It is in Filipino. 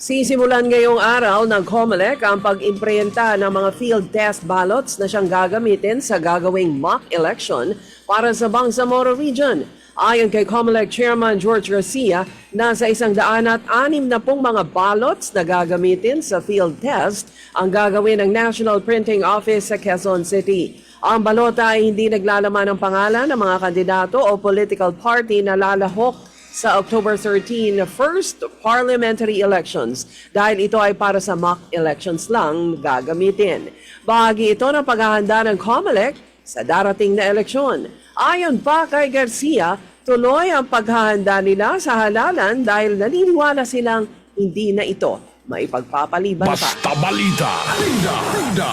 Sisimulan ngayong araw ng COMELEC ang pag-imprenta ng mga field test ballots na siyang gagamitin sa gagawing mock election para sa Bangsamoro Region. Ayon kay COMELEC Chairman George Garcia, nasa isang daan at anim na pong mga ballots na gagamitin sa field test ang gagawin ng National Printing Office sa Quezon City. Ang balota ay hindi naglalaman ng pangalan ng mga kandidato o political party na lalahok sa October 13 first parliamentary elections dahil ito ay para sa mock elections lang gagamitin. Bahagi ito ng paghahanda ng COMELEC sa darating na eleksyon. Ayon pa kay Garcia, tuloy ang paghahanda nila sa halalan dahil naniniwala silang hindi na ito maipagpapaliban pa. Basta balita. Tinda. Tinda.